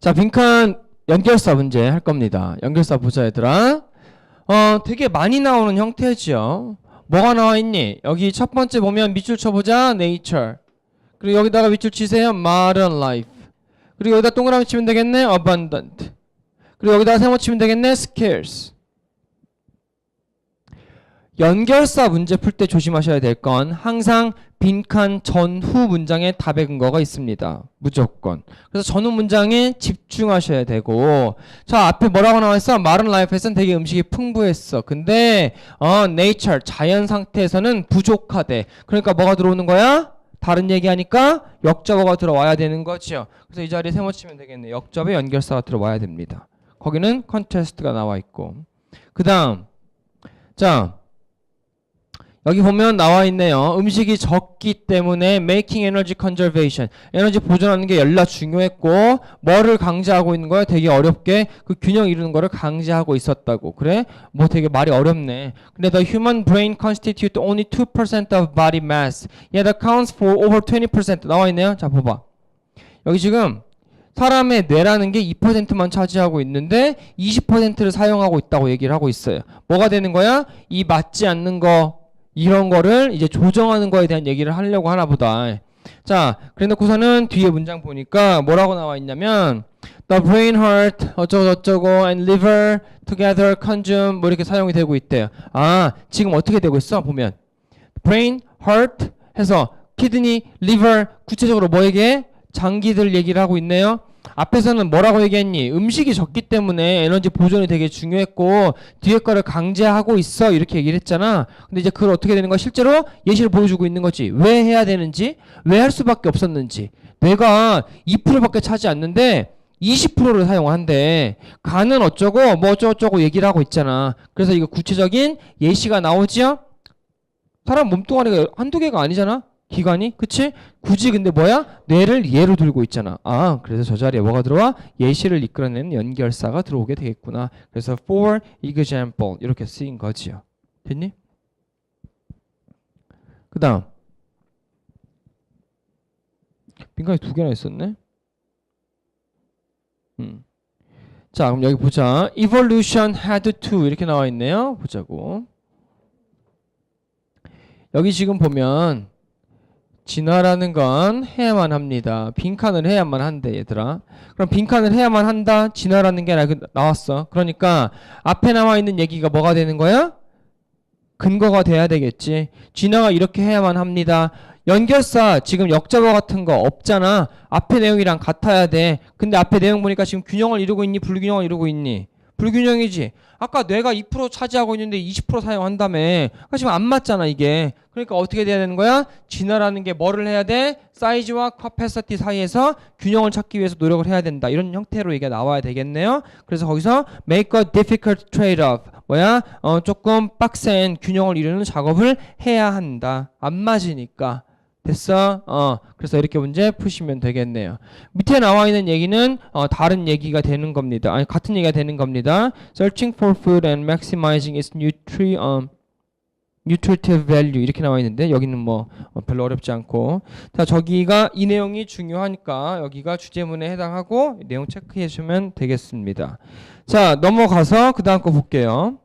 자, 빈칸 연결사 문제 할 겁니다. 연결사 보자 얘들아. 어, 되게 많이 나오는 형태지요. 뭐가 나와 있니? 여기 첫 번째 보면 밑줄 쳐보자. nature. 그리고 여기다가 밑줄 치세요. modern life. 그리고 여기다 동그라미 치면 되겠네. abundant. 그리고 여기다가 세모 치면 되겠네. scarce. 연결사 문제 풀 때 조심하셔야 될 건 항상 빈칸 전후 문장에 답의 근거가 있습니다. 무조건. 그래서 전후 문장에 집중하셔야 되고 자 앞에 뭐라고 나와 있어? 마른 라이프에서는 되게 음식이 풍부했어. 근데 어 nature 자연 상태에서는 부족하대. 그러니까 뭐가 들어오는 거야? 다른 얘기하니까 역접어가 들어와야 되는 거죠. 그래서 이 자리에 세모 치면 되겠네. 역접에 연결사가 들어와야 됩니다. 거기는 컨테스트가 나와 있고. 그 다음 자 여기 보면 나와 있네요. 음식이 적기 때문에 making energy conservation 에너지 보존하는 게 열나 중요했고 뭐를 강제하고 있는 거야? 되게 어렵게 그 균형 이루는 거를 강제하고 있었다고. 그래? 뭐 되게 말이 어렵네. 근데 the human brain constitute only 2% of body mass. yet accounts for over 20% 나와 있네요. 자, 봐 봐. 여기 지금 사람의 뇌라는 게 2%만 차지하고 있는데 20%를 사용하고 있다고 얘기를 하고 있어요. 뭐가 되는 거야? 이 맞지 않는 거 이런 거를 이제 조정하는 거에 대한 얘기를 하려고 하나 보다. 자, 그래 놓고서는 뒤에 문장 보니까 뭐라고 나와 있냐면 the brain, heart 어쩌고 저쩌고 and liver together consume 뭐 이렇게 사용이 되고 있대요. 아, 지금 어떻게 되고 있어? 보면 brain, heart 해서 kidney, liver 구체적으로 뭐에게 장기들 얘기를 하고 있네요. 앞에서는 뭐라고 얘기했니? 음식이 적기 때문에 에너지 보존이 되게 중요했고 뒤에 거를 강제하고 있어 이렇게 얘기를 했잖아. 근데 이제 그걸 어떻게 되는 거야? 실제로 예시를 보여주고 있는 거지. 왜 해야 되는지, 왜 할 수밖에 없었는지. 뇌가 2%밖에 차지 않는데 20%를 사용한대. 간은 어쩌고 뭐 어쩌고저쩌고 얘기를 하고 있잖아. 그래서 이거 구체적인 예시가 나오지요? 사람 몸뚱아리가 한두 개가 아니잖아. 기관이 그치? 굳이 근데 뭐야? 뇌를 예로 들고 있잖아. 아 그래서 저 자리에 뭐가 들어와? 예시를 이끌어내는 연결사가 들어오게 되겠구나. 그래서 for example 이렇게 쓰인 거지요. 됐니? 그 다음 빈칸이 두 개나 있었네. 음. 자 그럼 여기 보자. evolution had to 이렇게 나와 있네요. 보자고. 여기 지금 보면 진화라는 건 해야만 합니다. 빈칸을 해야만 한대 얘들아. 그럼 빈칸을 해야만 한다. 진화라는 게 나- 나왔어. 그러니까 앞에 나와 있는 얘기가 뭐가 되는 거야? 근거가 돼야 되겠지. 진화가 이렇게 해야만 합니다. 연결사 지금 역접어 같은 거 없잖아. 앞에 내용이랑 같아야 돼. 근데 앞에 내용 보니까 지금 균형을 이루고 있니? 불균형을 이루고 있니? 불균형이지. 아까 뇌가 2% 차지하고 있는데 20% 사용한다며. 그러니까 지금 안 맞잖아 이게. 그러니까 어떻게 돼야 되는 거야? 진화라는 게 뭐를 해야 돼? 사이즈와 카패시티 사이에서 균형을 찾기 위해서 노력을 해야 된다. 이런 형태로 이게 나와야 되겠네요. 그래서 거기서 make a difficult trade-off. 뭐야? 어, 조금 빡센 균형을 이루는 작업을 해야 한다. 안 맞으니까. 됐어? 어, 그래서 이렇게 문제 푸시면 되겠네요. 밑에 나와 있는 얘기는 어, 다른 얘기가 되는 겁니다. 아니 같은 얘기가 되는 겁니다. Searching for food and maximizing its nutri um, nutritive value 이렇게 나와 있는데 여기는 뭐 어, 별로 어렵지 않고 자 저기가 이 내용이 중요하니까 여기가 주제문에 해당하고 내용 체크해 주면 되겠습니다. 자 넘어가서 그 다음 거 볼게요.